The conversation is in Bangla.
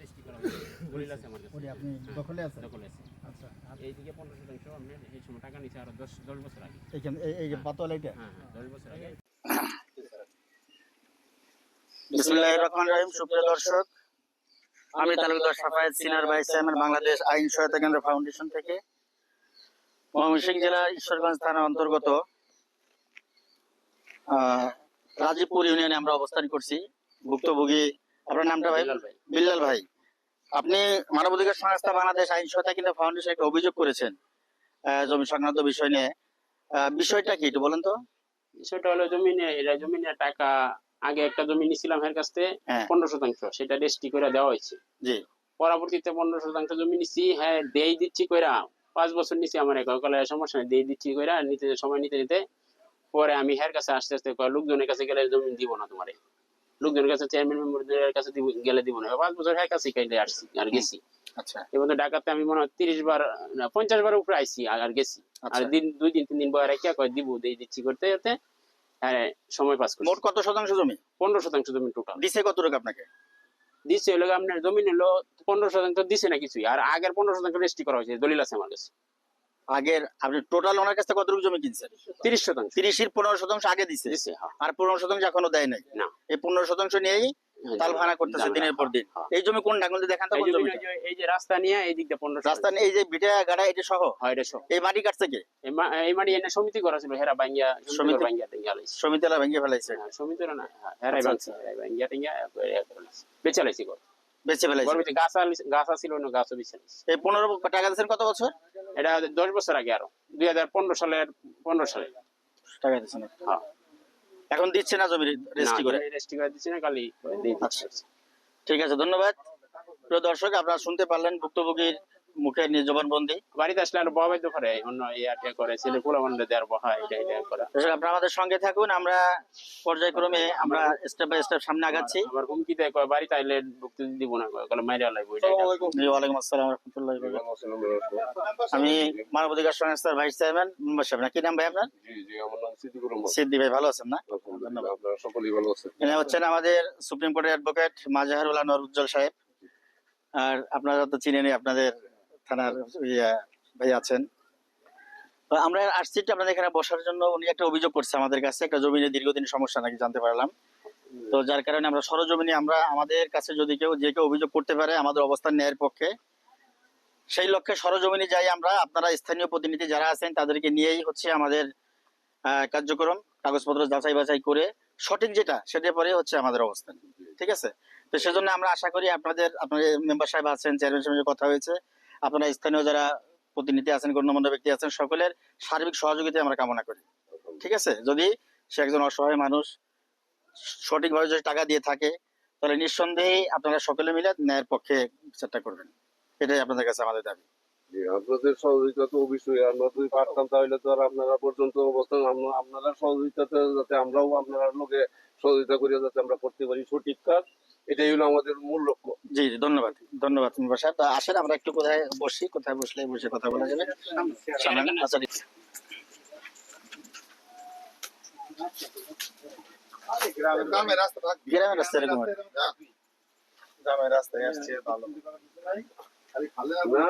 দলিল আছে আমার কাছে। আপনি দখলে আছে দখল আছে। আচ্ছা আর এইদিকে পনেরো শতাংশ আপনি এই সময় টাকা নিচ্ছে আরও দশ দশ বছর আগে। এইখানে এই- এই যে পাতল এইটা হ্যাঁ হ্যাঁ দশ বছর আগে। বিসমিল্লাহির রহমানির রহিম সুপ্রিয় দর্শক আমি Talukdar Safayet senior vice chairman Bangladesh আইন সহায়তা কেন্দ্র ফাউন্ডেশন থেকে ময়মনসিংহ জেলার ঈশ্বরগঞ্জ থানার অন্তর্গত আহ, রাজীবপুর ইউনিয়নে আমরা অবস্থান করছি। ভুক্তভোগী আপনার নামটা ভাই? ভাই। বিল্লাল ভাই আপনি মানবাধিকার সংস্থা বাংলাদেশ আইন সহায়তা কেন্দ্র ফাউন্ডেশন একটা অভিযোগ করেছেন জমি সংক্রান্ত বিষয় নিয়ে। বিষয়টা কি একটু বলেন তো। বিষয়টা হলো জমিনে এটা জমিনে টাকা আগে একটা জমি নিছিলাম এর কাছ থেকে হ্যাঁ। পনেরো শতাংশ সেটা রেস্টি করে দেওয়া হয়েছে। জি। পরবর্তীতে পনেরো শতাংশ জমি নিচ্ছি হ্যাঁ দেই দিচ্ছি কইরা পাঁচ বছর নিচ্ছি আমার কলে সমস্যা নেই দেই দিচ্ছি কইরা নিতে সময় নিতে নিতে পরে আমি হের কাছে আস্তে আস্তে কয় লোকজনের কাছে গেলে জমি দিব না তোমারে। লোকজনের কাছে চেয়ারম্যান মেম্বারদের কাছে দিব গেলে দিব না। পাঁচ বছর হের কাছে কাইলে আসছি আর গেছি। আচ্ছা। এবং ডাকাতে আমি মনে হয় তিরিশ বার পঞ্চাশ বার উপরে আইছি আর আর গেছি। আর আচ্ছা। দিন দুই দিন তিন দিন বয় রেখে কয় দিব দেই দিচ্ছি করতে করতে হ্যাঁ সময় পাস মোট কত শতাংশ জমি? পনেরো শতাংশ জমি টোটাল দিছে কত টাকা আপনাকে? দিচ্ছে হলো আপনার জমি নিলো পনেরো শতাংশ দিছে না কিছুই। আর আগের পনেরো শতাংশ রেজিস্ট্রি করা হয়েছে দলিল আছে আমার কাছে। আগের আপনি টোটাল ওনার কাছে কতটুকু জমি কিনছেন? তিরিশ শতাংশ। তিরিশের পনেরো শতাংশ আগে দিছে। দিছে হ্যাঁ। আর পনেরো শতাংশ এখনও দেয় নাই? না। এই পনেরো শতাংশ নিয়েই তাল ভাড়া করতেছে দিনের পর দিন। হ্যাঁ। এই জমি কোন ডাঙ্গল দেখান তো এই যে- রাস্তা নিয়ে এই দিক দিয়ে পনেরো রাস্তা নেই, এই যে বিটা গাড়া এটা সহ? হয় এটা সব। এই মাটি কাটছে কে? এই মাটি এনে সমিতি করা ছিল হেরা বাঙ্গিয়া সমিতি- বাঙ্গিয়া টেঙ্গিয়া লাইছে। সমিতিলা ভেঙে ফেলাইছে। হ্যাঁ, সমিতি না হ্যাঁ, হেরাই আচ্ছা, বাংছে হেরাই বাঙ্গিয়া ইয়া করে লাইছে। বেচে ঘর। বেঁচে ফেলাইছে। ভিতরে গাছ গাছ ছিল না গাছও বেচে এই পনেরো টাকা দিচ্ছেন কত বছর? এটা দশ বছর আগে আরও দুই হাজার পনেরো সালের পনেরো সালে। টাকা দিচ্ছেন হ্যাঁ। এখন দিচ্ছে না জমি রেজিস্ট্রি করে? রেজিস্ট্রি করে দিচ্ছে না খালি দিয়ে দিচ্ছি। আচ্ছা। ঠিক আছে ধন্যবাদ। প্রিয় দর্শক আপনারা শুনতে পারলেন ভুক্তভোগীর মুখে নিজ জবানবন্দি। বাড়িতে আসলে আর বহাবাদ্য করে অন্য ইয়া টিয়া করে ছেলে পোলা বান্ধব দেওয়ার বহা এটা এটা করা। দর্শক আপনারা আমাদের সঙ্গে থাকুন আমরা পর্যায়ক্রমে আমরা স্টেপ বাই স্টেপ সামনে আগাচ্ছি। আমার হুমকি দেয় কয় বাড়িতে আইলে ঢুকতে দিব না কয় কলে মাইরা লাগবে এটা এটা। জি, ওয়ালাইকুম আসসালাম রহমতুল্লাহ আমি মানবাধিকার সংস্থার ভাইস চেয়ারম্যান মেম্বার সাহেব। না কি নাম ভাই আপনার? জি জি আমার নাম সিদ্দিকুর রহমান। সিদ্দি ভাই ভালো আছেন না? আলহামদুলিল্লাহ আপনারা সকলেই ভালো আছেন। এনে হচ্ছেন আমাদের সুপ্রিম কোর্টের অ্যাডভোকেট মাজাহারুল আনোয়ার উজ্জ্বল সাহেব। আর আপনারা তো চিনেনই আপনাদের থানার ইয়া ভাই আছেন। আমরা আসছি আপনাদের এখানে বসার জন্য উনি একটা অভিযোগ করছে আমাদের কাছে, একটা জমিনে দীর্ঘদিন সমস্যা নাকি জানতে পারলাম। তো যার কারণে আমরা সরজমিনে আমরা, আমাদের কাছে যদি কেউ, যে কেউ অভিযোগ করতে পারে আমাদের অবস্থান ন্যায়ের পক্ষে, সেই লক্ষ্যে সরজমিনে যাই আমরা, আপনারা স্থানীয় প্রতিনিধি যারা আছেন তাদেরকে নিয়েই হচ্ছে আমাদের কার্যক্রম, কাগজপত্র যাচাই বাছাই করে, সঠিক যেটা সেটা পরে হচ্ছে আমাদের অবস্থান, ঠিক আছে? তো সেজন্য আমরা আশা করি আপনাদের আপনাদের মেম্বার সাহেব আছেন চেয়ারম্যান সাহেবের কথা হয়েছে। আপনারা স্থানীয় যারা প্রতিনিধি আছেন, গণ্যমান্য ব্যক্তি আছেন, সকলের সার্বিক সহযোগিতা আমরা কামনা করি। ঠিক আছে? যদি সে একজন অসহায় মানুষ সঠিকভাবে যদি টাকা দিয়ে থাকে, তাহলে নিঃসন্দেহে আপনারা সকলে মিলে ন্যায়ের পক্ষে চেষ্টা করবেন। এটাই আপনাদের কাছে আমাদের দাবি। আপনাদের সহযোগিতা তো অবশ্যই। আমরা যদি পারতাম তাহলে তো আর আপনারা পর্যন্ত অবস্থান আমরা- আপনারা সহযোগিতাতে যাতে আমরাও আপনারা লোকে সহযোগিতা করি যাতে আমরা করতে পারি সঠিক কাজ এটাই হলো আমাদের মূল লক্ষ্য। জি জি ধন্যবাদ। ধন্যবাদ মেম্বার সাহেব। তা আসেন আমরা একটু কোথায় বসি? কোথায় বসলে বসে কথা বলা যাবে? আচ্ছা গ্রামের রাস্তা গ্রামের রাস্তা এরকম গ্রামের রাস্তায় আসছে ভালো। না।